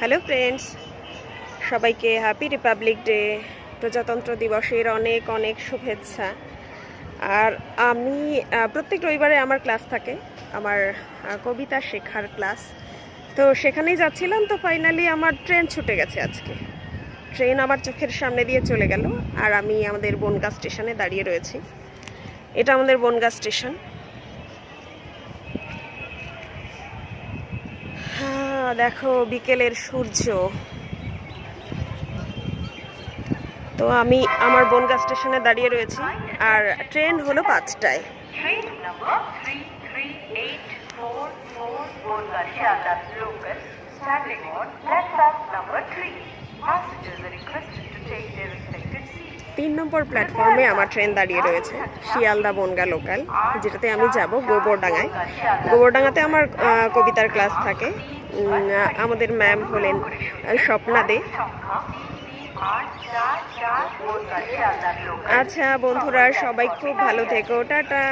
Hello friends, সবাইকে happy Republic day প্রজাতন্ত্র দিবসের অনেক অনেক শুভেচ্ছা। আর আমি প্রত্যেক রবিবারে আমার ক্লাস থাকে, আমার কবিতা শেখার ক্লাস। তো সেখানেই যাচ্ছিলাম, তো ফাইনালি আমার ট্রেন ছুটে গেছে আজকে। ট্রেন আমার চোখের সামনে দিয়ে চলে গেল, আর আমি আমাদের বনগা স্টেশনে দাঁড়িয়ে রয়েছি। এটা আমাদের বনগা স্টেশন দেখো বিকেলের সূর্য তো আমি আমার বনগা স্টেশনে দাঁড়িয়ে রয়েছি, আর ট্রেন হলো পাঁচটায় Train number 33844 Bolga Shalda local standing on platform number 3. Passengers are requested to take their respective seats. তিন নম্বর প্ল্যাটফর্মে আমার ট্রেন দাঁড়িয়ে রয়েছে, শিয়ালদা বনগা লোকাল, যেটাতে আমি যাব গোবরডাঙ্গায় গোবরডাঙ্গাতে আমার কবিতার ক্লাস থাকে আমাদের ম্যাম হলেন স্বপ্না দে সংখ্যা 844 Bolga Shalda local. আচ্ছা বন্ধুরা, সবাই খুব ভালো থেকো, টাটা